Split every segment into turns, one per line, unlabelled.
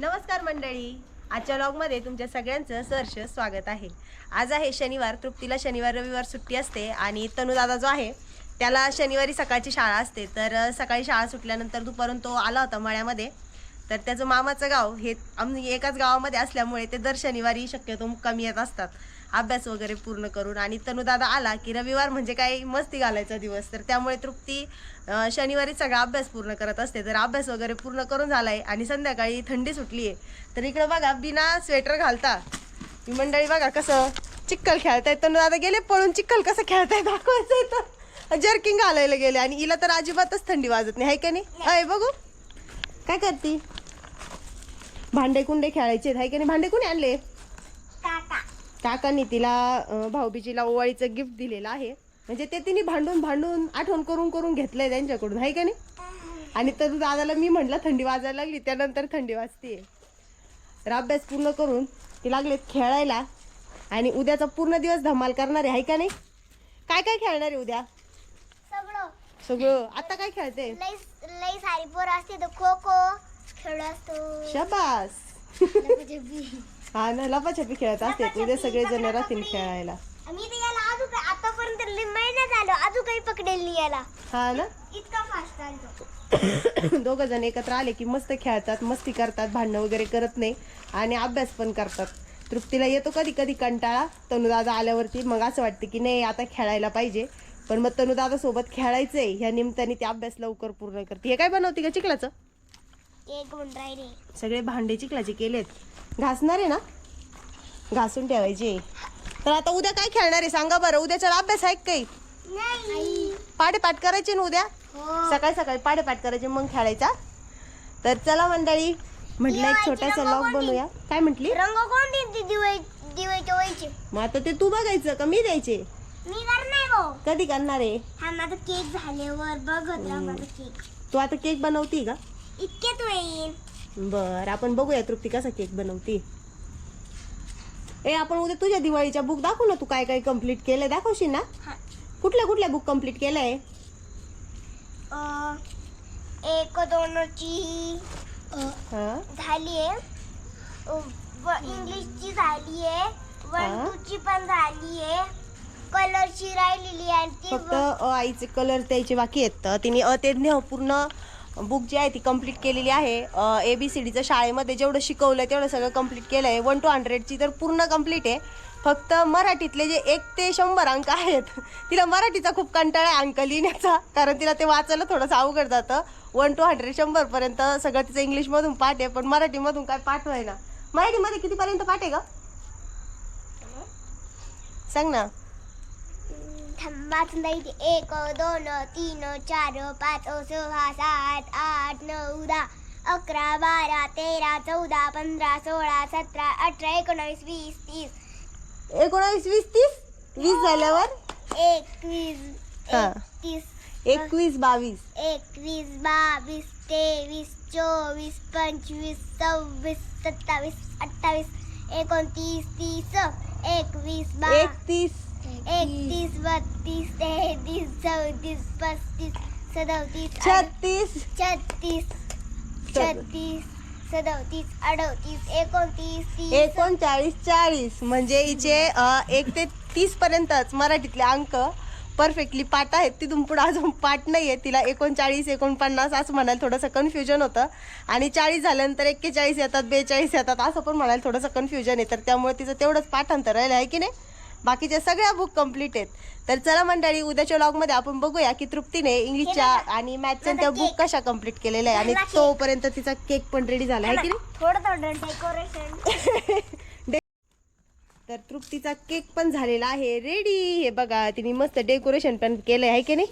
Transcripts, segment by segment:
नमस्कार मंडळी. आजच्या ब्लॉगमध्ये तुमच्या सगळ्यांचं सहर्ष स्वागत आहे. आज आहे शनिवार तृप्तीला शनिवार रविवार सुट्टी असते आणि तनुदादा जो आहे त्याला शनिवारी सकाळची शाळा असते. तर सकाळी शाळा सुटल्यानंतर दुपारून तो आला होता मळ्यामध्ये. तर त्याचं मामाचं गाव हे आम्ही एकाच गावामध्ये असल्यामुळे ते दर शनिवारी शक्यतो मुक्कामी येत असतात. अभ्यास वगैरे पूर्ण करून आणि तनुदादा आला की रविवार म्हणजे काही मस्ती घालायचा दिवस. तर त्यामुळे तृप्ती शनिवारी सगळा अभ्यास पूर्ण करत असते. तर अभ्यास वगैरे पूर्ण करून झालाय आणि संध्याकाळी थंडी सुटली आहे तर इकडं बघा बिना स्वेटर घालता. ही मंडळी बघा कसं चिक्कल खेळतायत. तनुदादा गेले पळून चिक्कल कसं खेळताय दाखवायचं तर जर्किंग घालायला गेले आणि हिला तर अजिबातच थंडी वाजत नाही. आहे का नाही? अय बघू. काय करते? भांडे कुंडे खेळायचे हाय का नाही? भांडे कुणी आणले काकांनी तिला भाऊबीजीला ओवाळीचं गिफ्ट दिलेलं आहे. म्हणजे ते तिने भांडून भांडून आठवण करून करून घेतलंय त्यांच्याकडून हाय का नाही? आणि तर दादाला मी म्हटलं थंडी वाजायला लागली त्यानंतर थंडी वाजते तर अभ्यास पूर्ण करून ते लागलेत खेळायला. आणि उद्याचा पूर्ण दिवस धमाल करणार आहे का नाही? काय काय खेळणार आहे उद्या?
सगळं.
सगळं. आता काय खेळते?
लई लई सारी पोर असते तर खो खो खेळ असतो
शबास. हा ना लपाछपी खेळत असते उद्या सगळे जण राहतील खेळायला.
मी तर याला अजून काय- आतापर्यंत लई महिना झालो अजून काही पकडेल नाही याला
हा ना.
इतका फास्ट चालतो
दोघ जण एकत्र आले की मस्त खेळतात मस्ती करतात भांडणं वगैरे करत नाही आणि अभ्यास पण करतात. तृप्तीला येतो कधी कधी कंटाळा तनुदादा आल्यावरती. मग असं वाटतं की नाही आता खेळायला पाहिजे. पण मग तनुदादा सोबत खेळायचंय ह्या निमित्ताने ती अभ्यास लवकर पूर्ण करते. हे काय बनवते का चिखलाचं? सगळे भांडे चिखलाचे केलेत. घासणार आहे ना? घासून ठेवायचे. तर आता उद्या काय खेळणार आहे? सांगा बरं. उद्याचा अभ्यास आहे काही?
नाही.
पाठ करायचे ना उद्या?
हो.
सकाळी सकाळी पाठ करायचे मग खेळायचा? तर चला मंडळी म्हटलं एक छोटासा लॉग बनवूया. काय म्हटली?
रंग कोण
मग आता ते तू बघायचं का मी द्यायचे?
मी कर नाही भाऊ.
कधी करणार आहे?
हा केक झाल्यावर माझा केक.
तू आता केक बनवती का?
इतक्यात होईल.
बर आपण बघूया तृप्ती कसा केक बनवती. ए आपण उद्या तुझ्या दिवाळीच्या बुक दाखवू ना तू काय काय कंप्लीट केलंय. दाखवशील ना
हा.
कुठल्या कुठल्या बुक कंप्लीट केलंय?
अं, एक दोनची
हा.
झाली आहे. इंग्लिशची झाली आहे. वन
हा.
टू ची पण झाली आहे. कलरची राहिलेली आहे आणि ती
फक्त अ आईचे कलर द्यायचे बाकी आहेत. तर तिने अ ते पूर्ण बुक जी आहे ती कंप्लीट केलेली आहे. ए बी सी डीचं शाळेमध्ये जेवढं शिकवलं तेवढं सगळं कंप्लीट केलं आहे वन टू हंड्रेडची तर पूर्ण कंप्लीट आहे. फक्त मराठीतले जे एक ते शंभर अंक आहेत तिला मराठीचा खूप कंटाळा आहे अंक लिहिण्याचा. कारण तिला ते वाचायला थोडंसं अवघड जातं. वन टू हंड्रेड शंभरपर्यंत सगळं तिचं इंग्लिशमधून पाठ आहे पण मराठीमधून काय पाठ ना मराठीमध्ये कितीपर्यंत पाठ आहे का सांग ना.
वाचून जायचे एक दोन तीन चार पाच सहा सात आठ नऊ दहा अकरा बारा तेरा चौदा पंधरा सोळा सतरा अठरा एकोणावीस वीस तीस.
एकोणावीस वीस तीस? वीस झाल्यावर?
एकवीस
हा.
एकतीस
एकवीस बावीस.
एकवीस बावीस तेवीस चोवीस पंचवीस सव्वीस सत्तावीस अठ्ठावीस एकोणतीस तीस. एकवीस बा
एकतीस.
एकतीस बत्तीस तेहतीस चौतीस पस्तीस सदतीस
छत्तीस.
छत्तीस छत्तीस सदतीस अडतीस एकोणतीस तीस.
एकोणचाळीस चाळीस. म्हणजे हिचे अ, एक ते तीस पर्यंतच मराठीतले अंक परफेक्टली पाठ आहेत. तिथून पुढे अजून पाठ नाही आहे तिला एकोणचाळीस एकोणपन्नास असं म्हणायला थोडंसं कन्फ्युजन होतं. आणि चाळीस झाल्यानंतर एक्केचाळीस येतात बेचाळीस येतात असं पण म्हणायला थोडंसं कन्फ्युजन आहे. तर त्यामुळे तिचं तेवढंच पाठांतर राहिलं आहे की नाही? बाकीच्या सगळ्या बुक कंप्लीट आहेत. तर चला मंडळी उद्याच्या लॉगमध्ये आपण बघूया की तृप्तीने इंग्लिशच्या आणि मॅथच्या त्या बुक कशा कंप्लीट केलेल्या आहे आणि तोपर्यंत तिचा केक पण रेडी झाला आहे की नाही?
थोडं थोडं डेकोरेशन
तर तृप्तीचा केक पण झालेला आहे. रेडी हे बघा तिने मस्त डेकोरेशन पण केलंय आहे की नाही?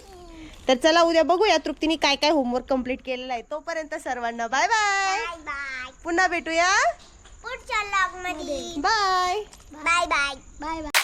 तर चला उद्या बघूया तृप्तीने काय काय होमवर्क कंप्लीट केलेला आहे. तोपर्यंत सर्वांना बाय बाय पुन्हा भेटूया.
पुढच्या
bye
bye bye bye bye